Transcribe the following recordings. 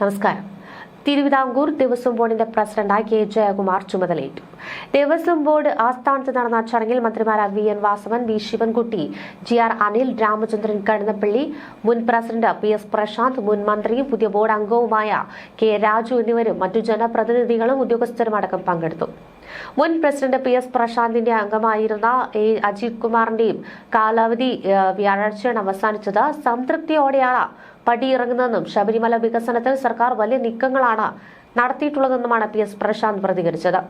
നമസ്കാരം. തിരുവിതാംകൂർ ദേവസ്വം ബോർഡിന്റെ പ്രസിഡന്റായി കെ. ജയകുമാർ ചുമതലയേറ്റു. ദേവസ്വം ബോർഡ് ആസ്ഥാനത്ത് നടന്ന ചടങ്ങിൽ മന്ത്രിമാരായ V. N. Vasavan V. Sivankutty G. R. Anil Ramachandran Kadannappally മുൻ പ്രസിഡന്റ് പി. എസ്. പ്രശാന്ത് മുൻ മന്ത്രിയും പുതിയ ബോർഡ് അംഗവുമായ കെ. രാജു എന്നിവരും മറ്റു ജനപ്രതിനിധികളും ഉദ്യോഗസ്ഥരും അടക്കം പങ്കെടുത്തു. മുൻ പ്രസിഡന്റ് പി. എസ്. പ്രശാന്തിന്റെ അംഗമായിരുന്ന എ. അജിത് കുമാറിന്റെയും കാലാവധി വ്യാഴാഴ്ചയാണ് അവസാനിച്ചത്. സംതൃപ്തിയോടെയാണ് പടിയിറങ്ങുന്നതെന്നും ശബരിമല വികസനത്തിൽ സർക്കാർ വലിയ നീക്കങ്ങളാണ് നടത്തിയിട്ടുള്ളതെന്നുമാണ് പി എസ് പ്രശാന്ത് പ്രതികരിച്ചത്.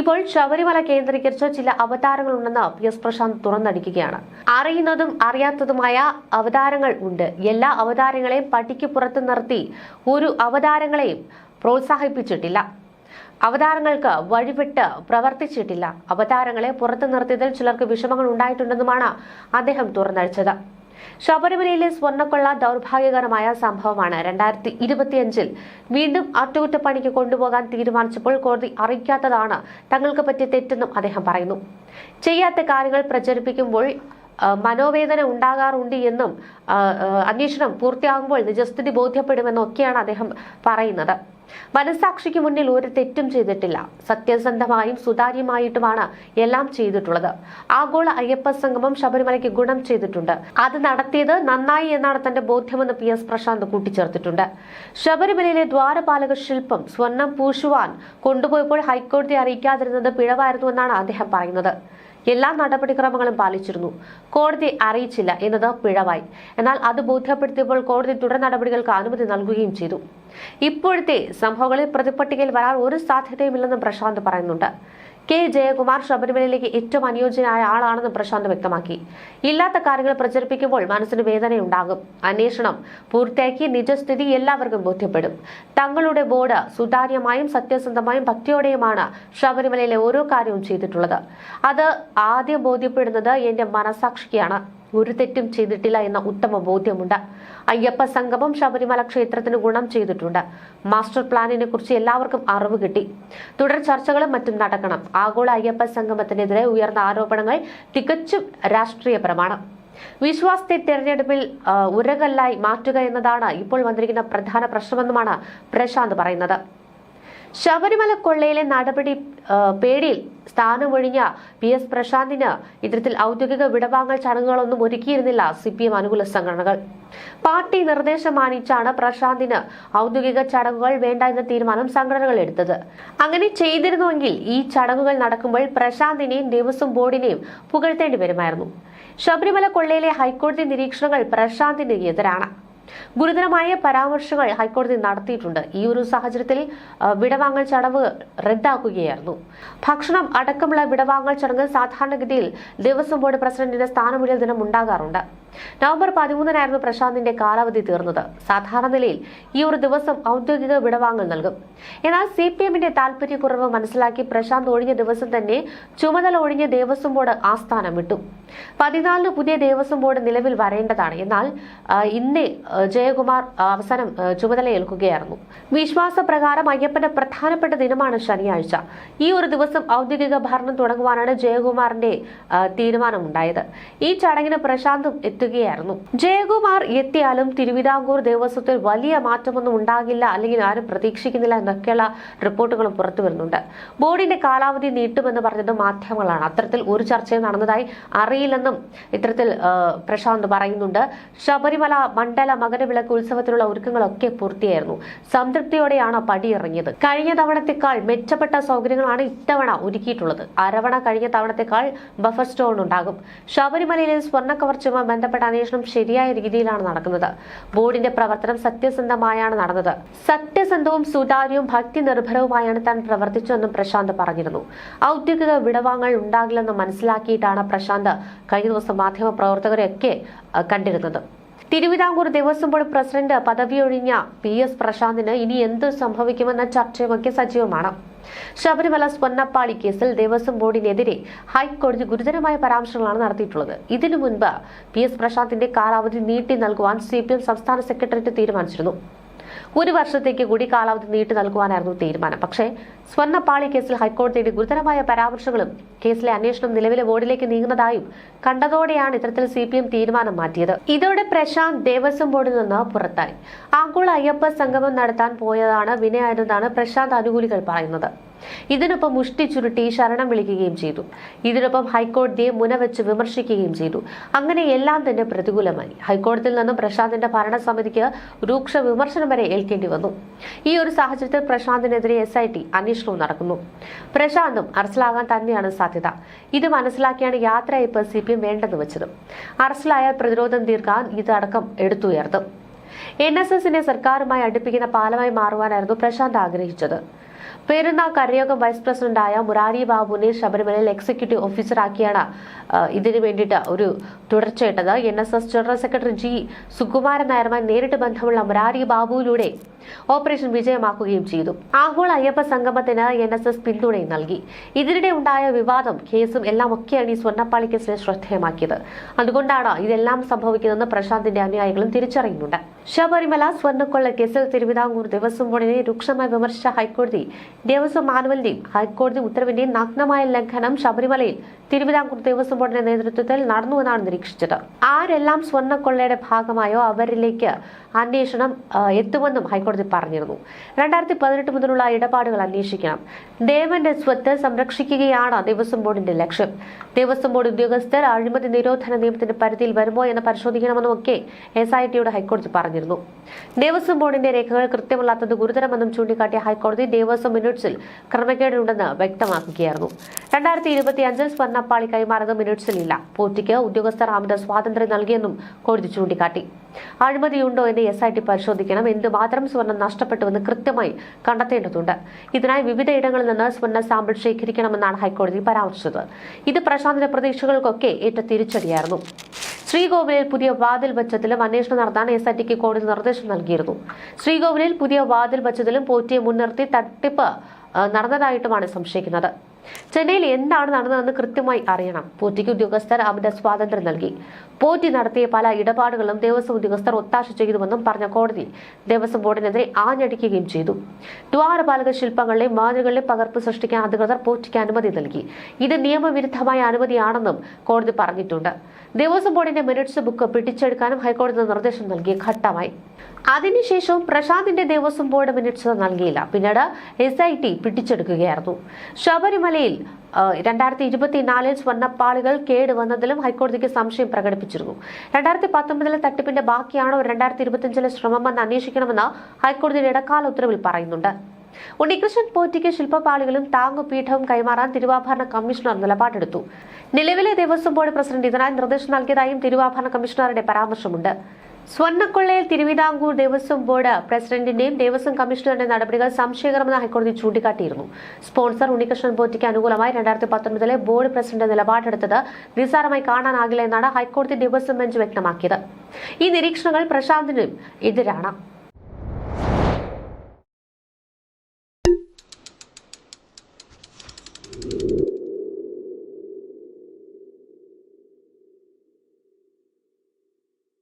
ഇപ്പോൾ ശബരിമല കേന്ദ്രീകരിച്ച് ചില അവതാരങ്ങളുണ്ടെന്ന് പി എസ് പ്രശാന്ത് തുറന്നടിക്കുകയാണ്. അറിയുന്നതും അറിയാത്തതുമായ അവതാരങ്ങൾ ഉണ്ട്. എല്ലാ അവതാരങ്ങളെയും പട്ടിക്ക് പുറത്ത് നിർത്തി ഒരു അവതാരങ്ങളെയും പ്രോത്സാഹിപ്പിച്ചിട്ടില്ല. അവതാരങ്ങൾക്ക് വഴിവിട്ട് പ്രവർത്തിച്ചിട്ടില്ല. അവതാരങ്ങളെ പുറത്തു നിർത്തിയതിൽ ചിലർക്ക് വിഷമങ്ങൾ ഉണ്ടായിട്ടുണ്ടെന്നുമാണ് അദ്ദേഹം തുറന്നടിച്ചത്. ശബരിമലയിലെ സ്വർണക്കൊള്ള ദൗർഭാഗ്യകരമായ സംഭവമാണ് രണ്ടായിരത്തി ഇരുപത്തിയഞ്ചിൽ വീണ്ടും അറ്റകുറ്റപ്പണിക്ക് കൊണ്ടുപോകാൻ തീരുമാനിച്ചപ്പോൾ കോടതി അറിയിക്കാത്തതാണ് തങ്ങൾക്ക് പറ്റിയ തെറ്റെന്നും അദ്ദേഹം പറയുന്നു. ചെയ്യാത്ത കാര്യങ്ങൾ പ്രചരിപ്പിക്കുമ്പോൾ മനോവേദന ഉണ്ടാകാറുണ്ട് എന്നും അന്വേഷണം പൂർത്തിയാകുമ്പോൾ നിജസ്ഥിതി ബോധ്യപ്പെടുമെന്നൊക്കെയാണ് അദ്ദേഹം പറയുന്നത്. മനസാക്ഷിക്ക് മുന്നിൽ ഒരു തെറ്റും ചെയ്തിട്ടില്ല. സത്യസന്ധമായും സുതാര്യമായിട്ടുമാണ് എല്ലാം ചെയ്തിട്ടുള്ളത്. ആഗോള അയ്യപ്പ സംഗമം ശബരിമലയ്ക്ക് ഗുണം ചെയ്തിട്ടുണ്ട്. അത് നടത്തിയത് നന്നായി എന്നാണ് തന്റെ ബോധ്യമെന്ന് പി എസ് പ്രശാന്ത് കൂട്ടിച്ചേർത്തിട്ടുണ്ട്. ശബരിമലയിലെ ദ്വാരപാലക ശില്പം സ്വർണം പൂശുവാൻ കൊണ്ടുപോയപ്പോൾ ഹൈക്കോടതി അറിയിക്കാതിരുന്നത് പിഴവായിരുന്നുവെന്നാണ് അദ്ദേഹം പറയുന്നത്. എല്ലാ നടപടിക്രമങ്ങളും പാലിച്ചിരുന്നു. കോടതി അറിയിച്ചില്ല എന്നത് പിഴവായി. എന്നാൽ അത് ബോധ്യപ്പെടുത്തിയപ്പോൾ കോടതി തുടർ നടപടികൾക്ക് അനുമതി നൽകുകയും ചെയ്തു. ഇപ്പോഴത്തെ സംഭവങ്ങളിൽ പ്രതിപട്ടികയിൽ വരാൻ ഒരു സാധ്യതയുമില്ലെന്നും പ്രശാന്ത് പറയുന്നുണ്ട്. കെ. ജയകുമാർ ശബരിമലയിലേക്ക് ഏറ്റവും അനുയോജ്യനായ ആളാണെന്ന് പ്രശാന്ത് വ്യക്തമാക്കി. ഇല്ലാത്ത കാര്യങ്ങൾ പ്രചരിപ്പിക്കുമ്പോൾ മനസ്സിന് വേദനയുണ്ടാകും. അന്വേഷണം പൂർത്തിയാക്കി നിജസ്ഥിതി എല്ലാവർക്കും ബോധ്യപ്പെടും. തങ്ങളുടെ ബോർഡ് സുതാര്യമായും സത്യസന്ധമായും ഭക്തിയോടെയുമാണ് ശബരിമലയിലെ ഓരോ കാര്യവും ചെയ്തിട്ടുള്ളത്. അത് ആദ്യം ബോധ്യപ്പെടുന്നത് എന്റെ മനസാക്ഷിക്കാണ്. ഒരു തെറ്റും ചെയ്തിട്ടില്ല എന്ന ഉത്തമ ബോധ്യമുണ്ട്. അയ്യപ്പ സംഗമം ശബരിമല ക്ഷേത്രത്തിന് ഗുണം ചെയ്തിട്ടുണ്ട്. മാസ്റ്റർ പ്ലാനിനെ കുറിച്ച് എല്ലാവർക്കും അറിവ് കിട്ടി. തുടർ ചർച്ചകളും മറ്റും നടക്കണം. ആഗോള അയ്യപ്പ സംഗമത്തിനെതിരെ ഉയർന്ന ആരോപണങ്ങൾ തികച്ചും രാഷ്ട്രീയപരമാണ്. വിശ്വാസത്തെ തെരഞ്ഞെടുപ്പിൽ ഉരകല്ലായി മാറ്റുക എന്നതാണ് ഇപ്പോൾ വന്നിരിക്കുന്ന പ്രധാന പ്രശ്നമെന്നുമാണ് പ്രശാന്ത് പറയുന്നത്. ശബരിമല കൊള്ളയിലെ നടപടി പേടിയിൽ സ്ഥാനമൊഴിഞ്ഞ പി എസ് പ്രശാന്തിന് ഇത്തരത്തിൽ ഔദ്യോഗിക വിടവാങ്ങൽ ചടങ്ങുകളൊന്നും ഒരുക്കിയിരുന്നില്ല സി പി എം അനുകൂല സംഘടനകൾ. പാർട്ടി നിർദ്ദേശം മാനിച്ചാണ് പ്രശാന്തിന് ഔദ്യോഗിക ചടങ്ങുകൾ വേണ്ട എന്ന തീരുമാനം സംഘടനകൾ എടുത്തത്. അങ്ങനെ ചെയ്തിരുന്നുവെങ്കിൽ ഈ ചടങ്ങുകൾ നടക്കുമ്പോൾ പ്രശാന്തിനെയും ദേവസ്വം ബോർഡിനെയും പുകഴ്ത്തേണ്ടി വരുമായിരുന്നു. ശബരിമല കൊള്ളയിലെ ഹൈക്കോടതി നിരീക്ഷണങ്ങൾ പ്രശാന്തിന് എതിരാണ്. ഗുരുതരമായ പരാമർശങ്ങൾ ഹൈക്കോടതി നടത്തിയിട്ടുണ്ട്. ഈ ഒരു സാഹചര്യത്തിൽ വിടവാങ്ങൽ ചടങ്ങ് റദ്ദാക്കുകയായിരുന്നു. ഭക്ഷണം അടക്കമുള്ള വിടവാങ്ങൽ ചടങ്ങ് സാധാരണഗതിയിൽ ദേവസ്വം ബോർഡ് പ്രസിഡന്റിന്റെ സ്ഥാനമൊഴിയൽ ദിനം ഉണ്ടാകാറുണ്ട്. നവംബർ പതിമൂന്നിനായിരുന്നു പ്രശാന്തിന്റെ കാലാവധി തീർന്നത്. സാധാരണ നിലയിൽ ഈ ഒരു ദിവസം ഔദ്യോഗിക വിടവാങ്ങൽ നൽകും. എന്നാൽ സി പി എമ്മിന്റെ താല്പര്യക്കുറവ് മനസ്സിലാക്കി പ്രശാന്ത് ഒഴിഞ്ഞ ദിവസം തന്നെ ചുമതല ഒഴിഞ്ഞ ദേവസ്വം ബോർഡ് ആസ്ഥാനം വിട്ടു. പതിനാലിന് പുതിയ ദേവസ്വം ബോർഡ് നിലവിൽ വരേണ്ടതാണ്. എന്നാൽ ഇന്ന് ജയകുമാർ അവസാനം ചുമതലയേൽക്കുകയായിരുന്നു വിശ്വാസപ്രകാരം അയ്യപ്പന്റെ പ്രധാനപ്പെട്ട ദിനമാണ് ശനിയാഴ്ച. ഈ ഒരു ദിവസം ഔദ്യോഗിക ഭരണം തുടങ്ങുവാനാണ് ജയകുമാറിന്റെ തീരുമാനമുണ്ടായത്. ഈ ചടങ്ങിന് പ്രശാന്തും എത്തുകയായിരുന്നു ജയകുമാർ എത്തിയാലും തിരുവിതാംകൂർ ദേവസ്വത്തിൽ വലിയ മാറ്റമൊന്നും ഉണ്ടാകില്ല അല്ലെങ്കിൽ ആരും പ്രതീക്ഷിക്കുന്നില്ല എന്നൊക്കെയുള്ള റിപ്പോർട്ടുകളും പുറത്തു വരുന്നുണ്ട്. ബോർഡിന്റെ കാലാവധി നീട്ടുമെന്ന് പറഞ്ഞത് മാധ്യമങ്ങളാണ്. അത്തരത്തിൽ ഒരു ചർച്ചയും നടന്നതായി അറിയില്ലെന്നും ഇത്തരത്തിൽ പ്രശാന്ത് പറയുന്നുണ്ട്. ശബരിമല മണ്ഡല മകരവിളക്ക് ഉത്സവത്തിലുള്ള ഒരുക്കങ്ങളൊക്കെ പൂർത്തിയായിരുന്നു. സംതൃപ്തിയോടെയാണ് പടിയിറങ്ങിയത്. കഴിഞ്ഞ തവണത്തെക്കാൾ മെച്ചപ്പെട്ട സൗകര്യങ്ങളാണ് ഇത്തവണ ഒരുക്കിയിട്ടുള്ളത്. അരവണ കഴിഞ്ഞ തവണത്തെക്കാൾ ബഫർ സ്റ്റോൺ ഉണ്ടാകും. ശബരിമലയിലെ സ്വർണ കവർച്ചയുമായി ബന്ധപ്പെട്ട അന്വേഷണം ശരിയായ രീതിയിലാണ് നടക്കുന്നത്. ബോർഡിന്റെ പ്രവർത്തനം സത്യസന്ധമായാണ് നടന്നത്. സത്യസന്ധവും സുതാര്യവും ഭക്തി നിർഭരവുമായാണ് താൻ പ്രവർത്തിച്ചതെന്നും പ്രശാന്ത് പറഞ്ഞിരുന്നു. ഔദ്യോഗിക വിടവാങ്ങൾ ഉണ്ടാകില്ലെന്ന് മനസ്സിലാക്കിയിട്ടാണ് പ്രശാന്ത് കഴിഞ്ഞ ദിവസം മാധ്യമ പ്രവർത്തകരെയൊക്കെ കണ്ടിരുന്നത്. തിരുവിതാംകൂർ ദേവസ്വം ബോർഡ് പ്രസിഡന്റ് പദവിയൊഴിഞ്ഞ പി എസ് പ്രശാന്തിന് ഇനി എന്ത് സംഭവിക്കുമെന്ന ചർച്ചയുമൊക്കെ സജീവമാണ്. ശബരിമല സ്വർണപ്പാളി കേസിൽ ദേവസ്വം ബോർഡിനെതിരെ ഹൈക്കോടതി ഗുരുതരമായ പരാമർശങ്ങളാണ് നടത്തിയിട്ടുള്ളത്. ഇതിനു മുൻപ് പി എസ് പ്രശാന്തിന്റെ കാലാവധി നീട്ടി നൽകുവാൻ സി സംസ്ഥാന സെക്രട്ടേറിയറ്റ് തീരുമാനിച്ചിരുന്നു. ഒരു വർഷത്തേക്ക് കൂടി കാലാവധി നീട്ടി നൽകുവാനായിരുന്നു തീരുമാനം. പക്ഷേ സ്വർണപ്പാളി കേസിൽ ഹൈക്കോടതിയുടെ ഗുരുതരമായ പരാമർശങ്ങളും കേസിലെ അന്വേഷണം നിലവിലെ ബോർഡിലേക്ക് നീങ്ങുന്നതായും കണ്ടതോടെയാണ് ഇത്തരത്തിൽ സി പി എം തീരുമാനം മാറ്റിയത്. ഇതോടെ പ്രശാന്ത് ദേവസ്വം ബോർഡിൽ നിന്ന് പുറത്തായി. ആഗോള അയ്യപ്പ സംഗമം നടത്താൻ പോയതാണ് വിനയായതെന്നാണ് പ്രശാന്ത് അനുകൂലികൾ പറയുന്നത്. ഇതിനൊപ്പം മുഷ്ടി ചുരുട്ടി ശരണം വിളിക്കുകയും ചെയ്തു. ഇതിനൊപ്പം ഹൈക്കോടതിയെ മുനവെച്ച് വിമർശിക്കുകയും ചെയ്തു. അങ്ങനെ എല്ലാം തന്നെ പ്രതികൂലമായി. ഹൈക്കോടതിയിൽ നിന്നും പ്രശാന്തിന്റെ ഭരണസമിതിക്ക് രൂക്ഷ വിമർശനം വരെ ഏൽക്കേണ്ടി വന്നു. ഈ ഒരു സാഹചര്യത്തിൽ പ്രശാന്തിനെതിരെ എസ് ഐ ടി അന്വേഷണവും നടക്കുന്നു. പ്രശാന്തും അറസ്റ്റിലാകാൻ തന്നെയാണ് സാധ്യത. ഇത് മനസ്സിലാക്കിയാണ് യാത്രയയപ്പ് സി പി എം വേണ്ടെന്ന് വെച്ചത്. അറസ്റ്റിലായാൽ പ്രതിരോധം തീർക്കാൻ ഇതടക്കം എടുത്തുയർത്തും. എൻ എസ് എസിനെ സർക്കാരുമായി അടുപ്പിക്കുന്ന പാലമായി മാറുവാനായിരുന്നു പ്രശാന്ത് ആഗ്രഹിച്ചത്. പേരുന്ന കരയോഗം വൈസ് പ്രസിഡന്റായ മുരാരി ബാബുവിനെ ശബരിമലയിൽ എക്സിക്യൂട്ടീവ് ഓഫീസറാക്കിയാണ് ഇതിനു വേണ്ടിയിട്ട് ഒരു തുടർച്ചയിട്ടത് N S S general secretary G Sukumaran നായരുമായി നേരിട്ട് ബന്ധമുള്ള മുരാരി ബാബുവിലൂടെ ഓപ്പറേഷൻ വിജയമാക്കുകയും ചെയ്തു. ആഗോള അയ്യപ്പ സംഗമത്തിന് എൻ എസ് എസ് പിന്തുണയും നൽകി. ഇതിനിടെ ഉണ്ടായ വിവാദം കേസും എല്ലാം ഒക്കെയാണ് ഈ സ്വർണപ്പാളി കേസിനെ ശ്രദ്ധേയമാക്കിയത്. അതുകൊണ്ടാണ് ഇതെല്ലാം സംഭവിക്കുന്നതെന്ന് പ്രശാന്തിന്റെ അനുയായികളും തിരിച്ചറിയുന്നുണ്ട്. ശബരിമല സ്വർണക്കൊള്ള കേസിൽ തിരുവിതാംകൂർ ദേവസ്വം ബോർഡിനെ രൂക്ഷമായി വിമർശിച്ച ഹൈക്കോടതി ദേവസ്വം മാനുവലിന്റെയും ഹൈക്കോടതി ഉത്തരവിന്റെയും നഗ്നമായ ലംഘനം ശബരിമലയിൽ തിരുവിതാംകൂർ ദേവസ്വം ബോർഡിന്റെ നേതൃത്വത്തിൽ നടന്നുവെന്നാണ് നിരീക്ഷിച്ചത്. ആരെല്ലാം സ്വർണക്കൊള്ളയുടെ ഭാഗമായോ അവരിലേക്ക് അന്വേഷണം എത്തുമെന്നും ഹൈക്കോടതി പറഞ്ഞിരുന്നു. രണ്ടായിരത്തി പതിനെട്ട് മുതലുള്ള ഇടപാടുകൾ അന്വേഷിക്കണം. ദേവന്റെ സ്വത്ത് സംരക്ഷിക്കുകയാണ് ദേവസ്വം ബോർഡിന്റെ ലക്ഷ്യം. ദേവസ്വം ബോർഡ് ഉദ്യോഗസ്ഥർ അഴിമതി നിരോധന നിയമത്തിന്റെ പരിധിയിൽ വരുമോ എന്ന് പരിശോധിക്കണമെന്നുമൊക്കെ എസ് ഐ ടിയുടെ ഹൈക്കോടതി പറഞ്ഞിരുന്നു. ദേവസ്വം ബോർഡിന്റെ രേഖകൾ കൃത്യമല്ലാത്തത് ഗുരുതരമെന്നും ചൂണ്ടിക്കാട്ടിയ ഹൈക്കോടതി ദേവസ്വം മിനിറ്റ്സിൽ ക്രമക്കേടുണ്ടെന്ന് വ്യക്തമാക്കുകയായിരുന്നു. രണ്ടായിരത്തി ഇരുപത്തി അഞ്ചിൽ സ്വർണപ്പാളി കൈമാറുക മിനിറ്റ്സിലില്ല. പോറ്റിക്ക് ഉദ്യോഗസ്ഥർ അമിത സ്വാതന്ത്ര്യം നൽകിയെന്നും കോടതി ചൂണ്ടിക്കാട്ടി. അഴിമതിയുണ്ടോ എന്ന് എസ് ഐ ടി പരിശോധിക്കണം. എന്തുമാത്രം സ്വർണം നഷ്ടപ്പെട്ടുവെന്ന് കൃത്യമായി കണ്ടെത്തേണ്ടതുണ്ട്. ഇതിനായി വിവിധ ഇടങ്ങളിൽ നിന്ന് സ്വർണ സാമ്പിൾ ശേഖരിക്കണമെന്നാണ് ഹൈക്കോടതി പരാമർശിച്ചത്. ഇത് പ്രശാന്തിന്റെ പ്രതീക്ഷകൾക്കൊക്കെ ഏറ്റ തിരിച്ചടിയായിരുന്നു. ശ്രീകോവിലിൽ പുതിയ വാതിൽ വച്ചതിലും അന്വേഷണം നടത്താൻ എസ് ഐ ടിക്ക് കോടതി നിർദ്ദേശം നൽകിയിരുന്നു. ശ്രീകോവിലിൽ പുതിയ വാതിൽ വച്ചതിലും പോറ്റിയെ മുൻനിർത്തി തട്ടിപ്പ് നടന്നതായിട്ടുമാണ് സംശയിക്കുന്നത്. ചെന്നൈയിൽ എന്താണ് നടന്നതെന്ന് കൃത്യമായി അറിയണം. പോറ്റിക്ക് ഉദ്യോഗസ്ഥർ അമിത സ്വാതന്ത്ര്യം നൽകി. പോറ്റി നടത്തിയ പല ഇടപാടുകളും ദേവസ്വം ഉദ്യോഗസ്ഥർ ഒത്താശ ചെയ്തുവെന്നും പറഞ്ഞ കോടതി ദേവസ്വം ബോർഡിനെതിരെ ആഞ്ഞടിക്കുകയും ചെയ്തു. ദ്വാരപാലക ശില്പങ്ങളിലെയും മാതൃകളിലെ പകർപ്പ് സൃഷ്ടിക്കാൻ അധികൃതർ പോറ്റിക്ക് അനുമതി നൽകി. ഇത് നിയമവിരുദ്ധമായ അനുമതിയാണെന്നും കോടതി പറഞ്ഞിട്ടുണ്ട്. ദേവസ്വം ബോർഡിന്റെ മിനിറ്റ്സ് ബുക്ക് പിടിച്ചെടുക്കാനും ഹൈക്കോടതി നിർദ്ദേശം നൽകിയ ഘട്ടമായി. അതിനുശേഷവും പ്രശാന്തിന്റെ ദേവസ്വം ബോർഡ് മിനിറ്റ്സ് നൽകിയില്ല. പിന്നീട് എസ് ഐ ടി പിടിച്ചെടുക്കുകയായിരുന്നു. ശബരിമലയിൽ രണ്ടായിരത്തി ഇരുപത്തിനാലിൽ സ്വർണപ്പാളികൾ കേടുവന്നതിലും ഹൈക്കോടതിക്ക് സംശയം പ്രകടിപ്പിച്ചിരുന്നു. രണ്ടായിരത്തി പത്തൊമ്പതിലെ തട്ടിപ്പിന്റെ ബാക്കിയാണോ രണ്ടായിരത്തി ഇരുപത്തിയഞ്ചിലെ ശ്രമമെന്ന് അന്വേഷിക്കണമെന്ന് ഹൈക്കോടതിയുടെ ഇടക്കാല ഉത്തരവിൽ പറയുന്നുണ്ട്. ഉണ്ണികൃഷ്ണൻ പോറ്റിക്ക് ശില്പപാളികളും താങ്ങുപീഠവും കൈമാറാൻ തിരുവാഭരണ കമ്മീഷണർ നിലപാടെടുത്തു. നിലവിലെ ദേവസ്വം ബോർഡ് പ്രസിഡന്റ് ഇതിനായി നിർദ്ദേശം നൽകിയതായും തിരുവാഭരണ കമ്മീഷണറുടെ പരാമർശമുണ്ട്. സ്വർണക്കൊള്ളയിൽ തിരുവിതാംകൂർ ദേവസ്വം ബോർഡ് പ്രസിഡന്റിന്റെയും ദേവസ്വം കമ്മീഷണറുടെ നടപടികൾ സംശയകരമെന്ന് ഹൈക്കോടതി ചൂണ്ടിക്കാട്ടിയിരുന്നു. സ്പോൺസർ ഉണ്ണികൃഷ്ണൻ പോറ്റിക്ക് അനുകൂലമായി രണ്ടായിരത്തി പത്തൊൻപതിലെ ബോർഡ് പ്രസിഡന്റ് നിലപാടെടുത്തത് നിസ്സാരമായി കാണാനാകില്ല എന്നാണ് ഹൈക്കോടതി ദേവസ്വം ബെഞ്ച് വ്യക്തമാക്കിയത്. ഈ നിരീക്ഷണങ്ങൾ പ്രശാന്തിനും എതിരാണ്.